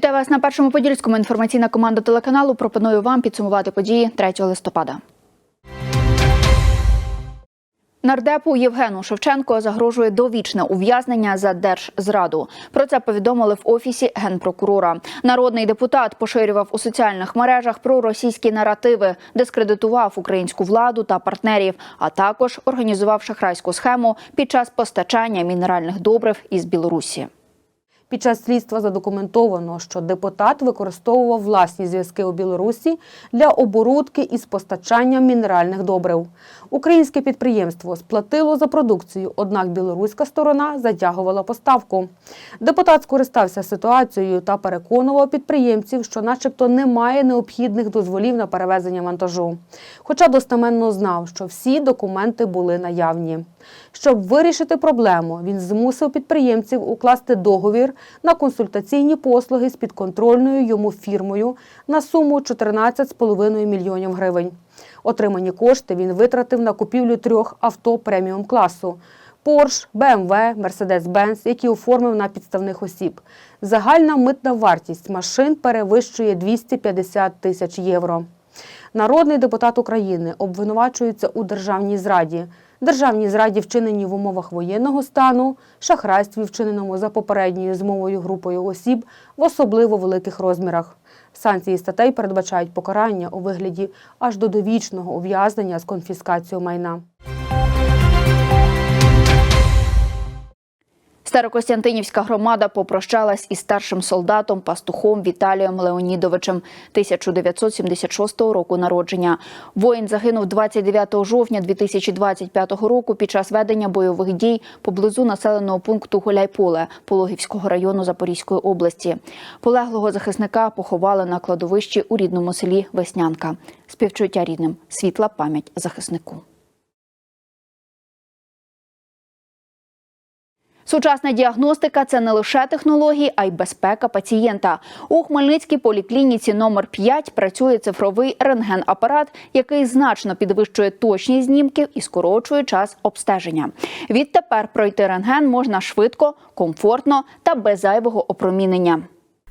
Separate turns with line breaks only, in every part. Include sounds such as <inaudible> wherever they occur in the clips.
Вітаю вас на першому подільському. Інформаційна команда телеканалу пропонує вам підсумувати події 3 листопада. Нардепу Євгену Шевченко загрожує довічне ув'язнення за держзраду. Про це повідомили в офісі генпрокурора. Народний депутат поширював у соціальних мережах про російські наративи, дискредитував українську владу та партнерів, а також організував шахрайську схему під час постачання мінеральних добрив із Білорусі.
Під час слідства задокументовано, що депутат використовував власні зв'язки у Білорусі для оборудки із постачанням мінеральних добрив. Українське підприємство сплатило за продукцію, однак білоруська сторона затягувала поставку. Депутат скористався ситуацією та переконував підприємців, що, начебто, немає необхідних дозволів на перевезення вантажу. Хоча достеменно знав, що всі документи були наявні. Щоб вирішити проблему, він змусив підприємців укласти договір на консультаційні послуги з підконтрольною йому фірмою на суму 14,5 мільйонів гривень. Отримані кошти він витратив на купівлю трьох авто преміум класу. Porsche, BMW, Mercedes-Benz, які оформив на підставних осіб. Загальна митна вартість машин перевищує 250 тисяч євро. Народний депутат України обвинувачується у державній зраді, державній зраді, вчиненій в умовах воєнного стану, шахрайстві, вчиненому за попередньою змовою групою осіб в особливо великих розмірах. Санкції статей передбачають покарання у вигляді аж до довічного ув'язнення з конфіскацією майна.
Старокостянтинівська громада попрощалась із старшим солдатом пастухом Віталієм Леонідовичем 1976 року народження. Воїн загинув 29 жовтня 2025 року під час ведення бойових дій поблизу населеного пункту Гуляйполе Пологівського району Запорізької області. Полеглого захисника поховали на кладовищі у рідному селі Веснянка. Співчуття рідним світла пам'ять захиснику. Сучасна діагностика це не лише технології, а й безпека пацієнта. У Хмельницькій поліклініці номер 5 працює цифровий рентген-апарат, який значно підвищує точність знімків і скорочує час обстеження. Відтепер пройти рентген можна швидко, комфортно та без зайвого опромінення.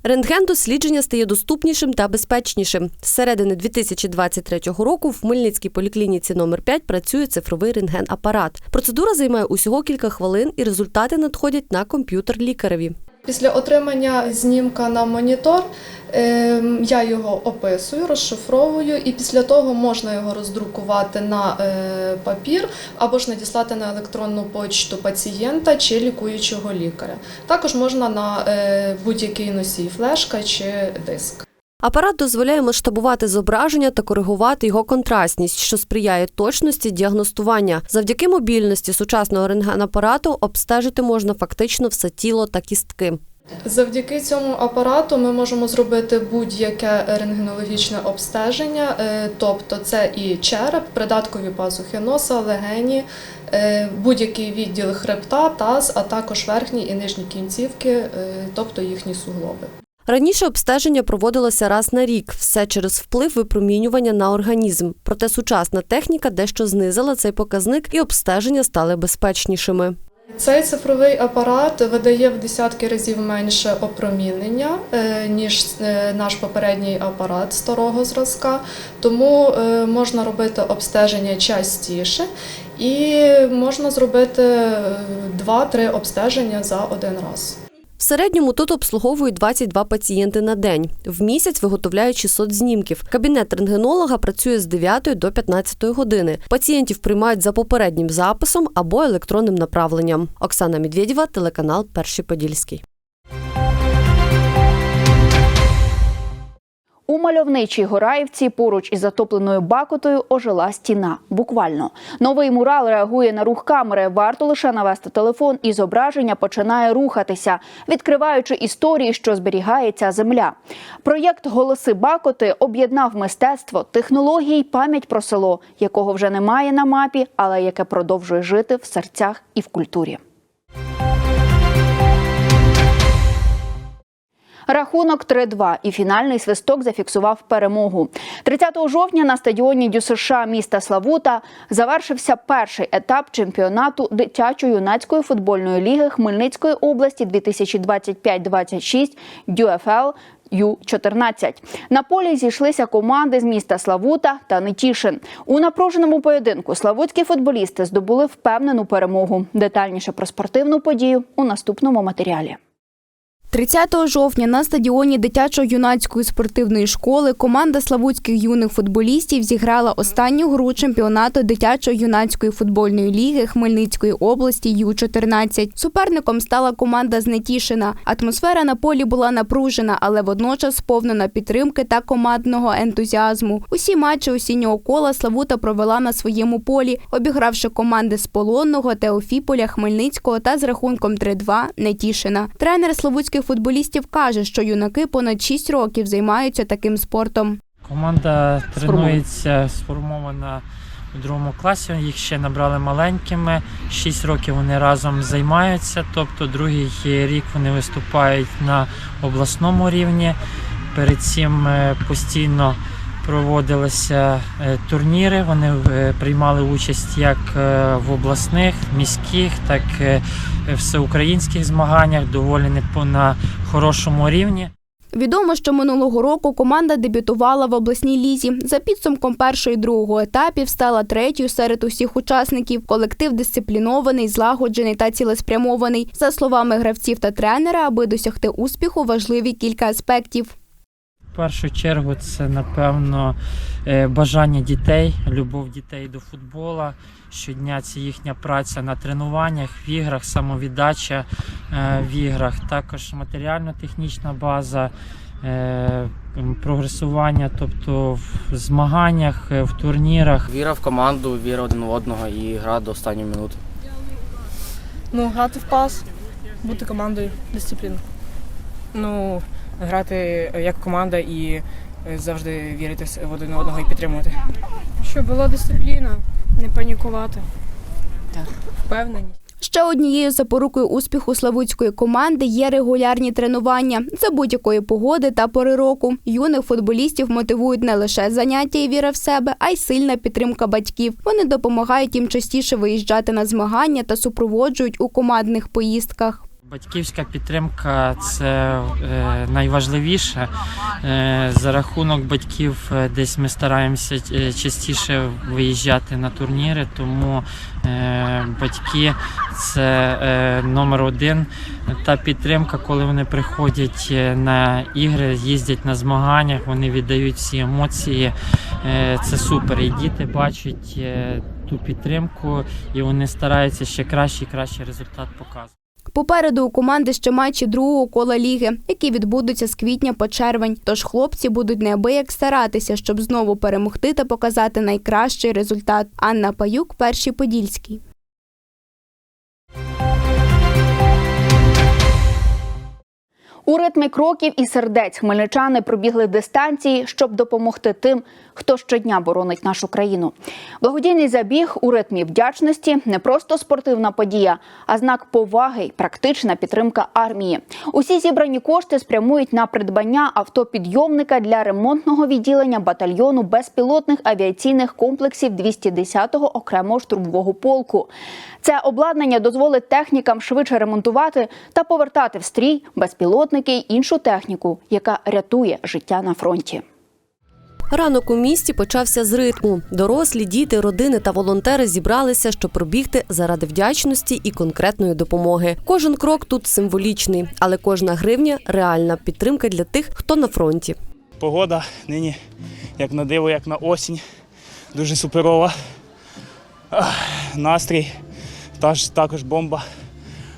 Рентген-дослідження стає доступнішим та безпечнішим. З середини 2023 року в Хмельницькій поліклініці номер 5 працює цифровий рентген-апарат. Процедура займає усього кілька хвилин, і результати надходять на комп'ютер лікареві.
Після отримання знімка на монітор ем, я його описую, розшифровую, і після того можна його роздрукувати на е, папір або ж надіслати на електронну почту пацієнта чи лікуючого лікаря. Також можна на е, будь-який носій флешка чи диск.
Апарат дозволяє масштабувати зображення та коригувати його контрастність, що сприяє точності діагностування. Завдяки мобільності сучасного рентген-апарату обстежити можна фактично все тіло та кістки.
Завдяки цьому апарату ми можемо зробити будь-яке рентгенологічне обстеження, е, тобто це і череп, придаткові пазухи носа, легені, е, будь-який відділ хребта, таз, а також верхні і нижні кінцівки, е, тобто їхні суглоби.
Раніше обстеження проводилося раз на рік, все через вплив випромінювання на організм. Проте сучасна техніка дещо знизила цей показник, і обстеження стали безпечнішими.
Цей цифровий апарат видає в десятки разів менше опромінення, е, ніж е, наш попередній апарат старого зразка, тому е, можна робити обстеження частіше і можна зробити е, 2-3 обстеження за один раз.
В середньому тут обслуговують 22 пацієнти на день. В місяць виготовляють 600 знімків. Кабінет рентгенолога працює з 9 до 15 години. Пацієнтів приймають за попереднім записом або електронним направленням. Оксана Медведєва, телеканал Перший Подільський.
У мальовничій Гораївці поруч із затопленою бакотою ожила стіна. Буквально новий мурал реагує на рух камери. Варто лише навести телефон, і зображення починає рухатися, відкриваючи історії, що зберігає ця земля. Проєкт Голоси Бакоти об'єднав мистецтво, технології й пам'ять про село, якого вже немає на мапі, але яке продовжує жити в серцях і в культурі. Рахунок 3-2 і фінальний свисток зафіксував перемогу. 30 жовтня на стадіоні ДЮСШ міста Славута завершився перший етап чемпіонату дитячо-юнацької футбольної ліги Хмельницької області 2025-26 ДЮФЛ Ю-14. На полі зійшлися команди з міста Славута та Нетішин. У напруженому поєдинку славутські футболісти здобули впевнену перемогу. Детальніше про спортивну подію у наступному матеріалі.
30 жовтня на стадіоні дитячо-юнацької спортивної школи команда славутських юних футболістів зіграла останню гру чемпіонату дитячо-юнацької футбольної ліги Хмельницької області Ю-14. Суперником стала команда з Нетішина. Атмосфера на полі була напружена, але водночас сповнена підтримки та командного ентузіазму. Усі матчі осіннього кола Славута провела на своєму полі, обігравши команди з Полонного, Теофіполя, Хмельницького та з рахунком 3-2 Нетішина. Тренер славутських футболістів каже, що юнаки понад 6 років займаються таким спортом.
Команда тренується сформована у другому класі. Їх ще набрали маленькими. Шість років вони разом займаються. Тобто другий рік вони виступають на обласному рівні. Перед цим е, постійно проводилися е, турніри. Вони е, приймали участь як е, в обласних, міських, так і всеукраїнських змаганнях, доволі непо- на хорошому рівні.
Відомо, що минулого року команда дебютувала в обласній лізі. За підсумком першого і другого етапів стала третьою серед усіх учасників. Колектив дисциплінований, злагоджений та цілеспрямований. За словами гравців та тренера, аби досягти успіху, важливі кілька аспектів.
Першу чергу це напевно е, бажання дітей, любов дітей до футбола. Щодня це їхня праця на тренуваннях, в іграх, самовіддача е, в іграх, також матеріально-технічна база, е, прогресування, тобто в змаганнях, в турнірах.
Віра в команду, віра один в одного і гра до останньої минути.
Ну, грати в пас, бути командою, дисципліна.
Ну, грати як команда і е, завжди вірити в один одного і підтримувати.
Щоб була дисципліна, не панікувати.
Так.
Впевненість.
Ще однією запорукою успіху славутської команди є регулярні тренування за будь-якої погоди та пори року. Юних футболістів мотивують не лише заняття і віра в себе, а й сильна підтримка батьків. Вони допомагають їм частіше виїжджати на змагання та супроводжують у командних поїздках.
Батьківська підтримка це е, найважливіше. Е, за рахунок батьків е, десь ми стараємося частіше виїжджати на турніри, тому батьки це номер один. Та підтримка, коли вони приходять на ігри, їздять на змаганнях, вони віддають всі емоції. Це супер. І діти бачать ту підтримку, і вони стараються ще кращий і кращий результат показувати.
Попереду у команди ще матчі другого кола ліги, які відбудуться з квітня по червень. Тож хлопці будуть неабияк старатися, щоб знову перемогти та показати найкращий результат. Анна Паюк, перший подільський.
У ритмі кроків і сердець хмельничани пробігли дистанції, щоб допомогти тим, хто щодня боронить нашу країну. Благодійний забіг у ритмі вдячності не просто спортивна подія, а знак поваги й практична підтримка армії. Усі зібрані кошти спрямують на придбання автопідйомника для ремонтного відділення батальйону безпілотних авіаційних комплексів 210-го окремого штурмового полку. Це обладнання дозволить технікам швидше ремонтувати та повертати в стрій безпілотники й іншу техніку, яка рятує життя на фронті.
Ранок у місті почався з ритму. Дорослі, діти, родини та волонтери зібралися, щоб пробігти заради вдячності і конкретної допомоги. Кожен крок тут символічний, але кожна гривня реальна підтримка для тих, хто на фронті.
Погода нині як на диво, як на осінь. Дуже суперова. Настрій також бомба.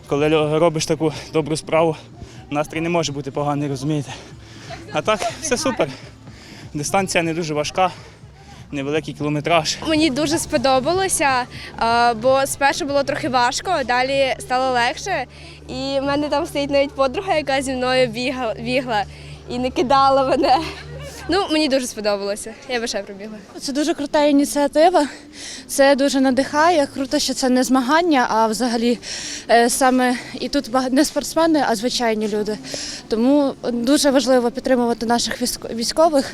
Коли робиш таку добру справу, настрій не може бути поганий, розумієте. А так, все супер. Дистанція не дуже важка, невеликий кілометраж.
Мені дуже сподобалося, бо спершу було трохи важко, далі стало легше. І в мене там стоїть навіть подруга, яка зі мною бігла, і не кидала мене. Ну, мені дуже сподобалося. Я би ще пробігла.
Це дуже крута ініціатива. Це дуже надихає. Круто, що це не змагання, а взагалі е, саме і тут не спортсмени, а звичайні люди. Тому дуже важливо підтримувати наших військ- військових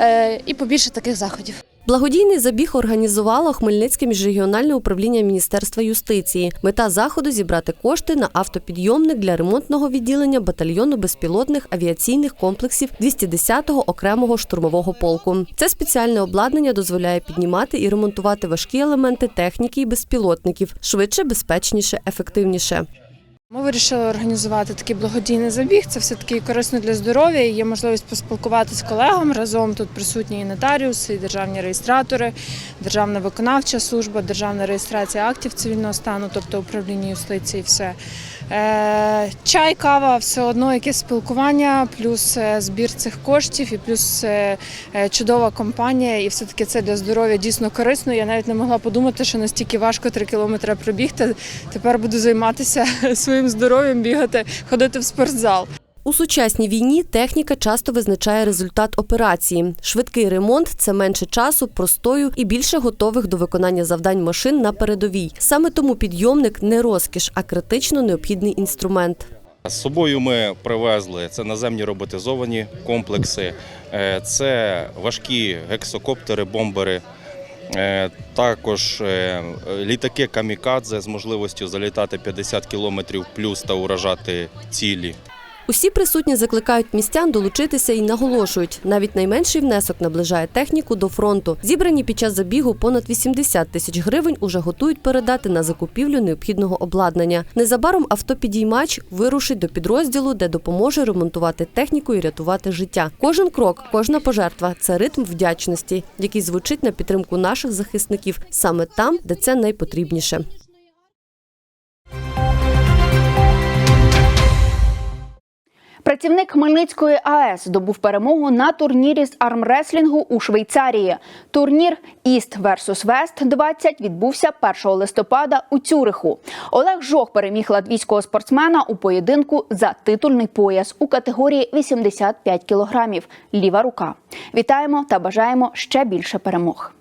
е, і побільше таких заходів.
Благодійний забіг організувало Хмельницьке міжрегіональне управління Міністерства юстиції. Мета заходу зібрати кошти на автопідйомник для ремонтного відділення батальйону безпілотних авіаційних комплексів 210-го окремого штурмового полку. Це спеціальне обладнання дозволяє піднімати і ремонтувати важкі елементи техніки і безпілотників швидше, безпечніше, ефективніше.
Ми вирішили організувати такий благодійний забіг. Це все таки корисно для здоров'я. Є можливість поспілкуватися з колегами разом. Тут присутні і нотаріуси, і державні реєстратори, державна виконавча служба, державна реєстрація актів цивільного стану, тобто управління юстиції. Все чай, кава, все одно якесь спілкування, плюс е, збір цих коштів, і плюс е, е, чудова компанія. І все таки це для здоров'я дійсно корисно. Я навіть не могла подумати, що настільки важко три кілометри пробігти. Тепер буду займатися <laughs> своїм здоров'ям, бігати, ходити в спортзал.
У сучасній війні техніка часто визначає результат операції. Швидкий ремонт це менше часу, простою і більше готових до виконання завдань машин на передовій. Саме тому підйомник не розкіш, а критично необхідний інструмент.
З собою ми привезли це наземні роботизовані комплекси, е, це важкі гексокоптери, бомбери, е, також е, літаки камікадзе з можливістю залітати 50 кілометрів плюс та уражати цілі.
Усі присутні закликають містян долучитися і наголошують, навіть найменший внесок наближає техніку до фронту. Зібрані під час забігу понад 80 тисяч гривень уже готують передати на закупівлю необхідного обладнання. Незабаром автопідіймач вирушить до підрозділу, де допоможе ремонтувати техніку і рятувати життя. Кожен крок, кожна пожертва це ритм вдячності, який звучить на підтримку наших захисників саме там, де це найпотрібніше.
Працівник Хмельницької АЕС здобув перемогу на турнірі з армреслінгу у Швейцарії. Турнір Іст versus Вест 20 відбувся 1 листопада у Цюриху. Олег Жох переміг латвійського спортсмена у поєдинку за титульний пояс у категорії 85 кілограмів. Ліва рука. Вітаємо та бажаємо ще більше перемог.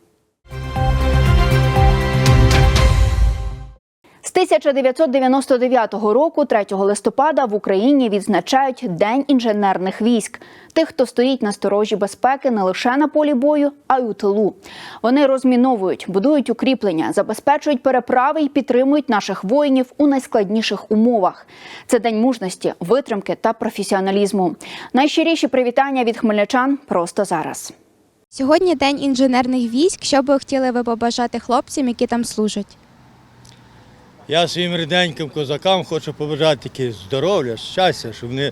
1999 року, 3 листопада, в Україні відзначають День інженерних військ, тих, хто стоїть на сторожі безпеки не лише на полі бою, а й у тилу. Вони розміновують, будують укріплення, забезпечують переправи і підтримують наших воїнів у найскладніших умовах. Це день мужності, витримки та професіоналізму. Найщиріші привітання від хмельничан просто зараз.
Сьогодні день інженерних військ. Що би хотіли ви побажати хлопцям, які там служать?
Я своїм рідненьким козакам хочу побажати тільки здоров'я, щастя, щоб вони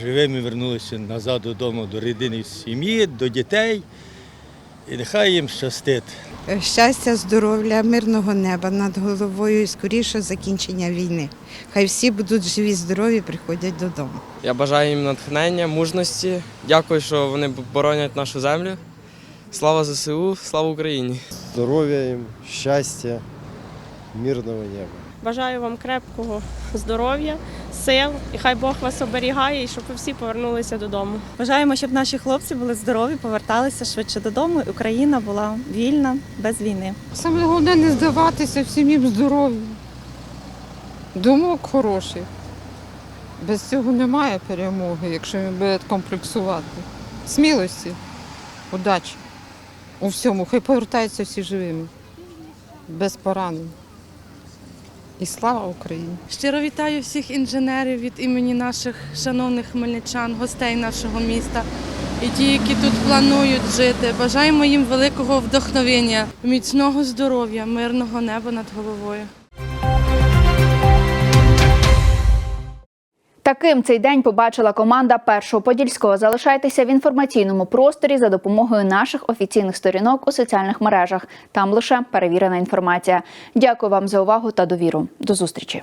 живими вернулися назад додому, до рідини сім'ї, до дітей. І нехай їм щастить.
Щастя, здоров'я, мирного неба над головою і скоріше закінчення війни. Хай всі будуть живі, здорові, приходять додому.
Я бажаю їм натхнення, мужності. Дякую, що вони боронять нашу землю. Слава ЗСУ, слава Україні!
Здоров'я їм, щастя, мирного неба.
Бажаю вам крепкого здоров'я, сил, і хай Бог вас оберігає, і щоб ви всі повернулися додому.
Бажаємо, щоб наші хлопці були здорові, поверталися швидше додому. і Україна була вільна, без війни.
Саме головне не здаватися, всім їм здоров'я. Думок хороших. Без цього немає перемоги, якщо він буде комплексувати. Смілості, удачі у всьому. Хай повертаються всі живими, без поранень. І слава Україні!
Щиро вітаю всіх інженерів від імені наших шановних хмельничан, гостей нашого міста і ті, які тут планують жити. Бажаємо їм великого вдохновення, міцного здоров'я, мирного неба над головою.
Таким цей день побачила команда першого подільського. Залишайтеся в інформаційному просторі за допомогою наших офіційних сторінок у соціальних мережах. Там лише перевірена інформація. Дякую вам за увагу та довіру. До зустрічі.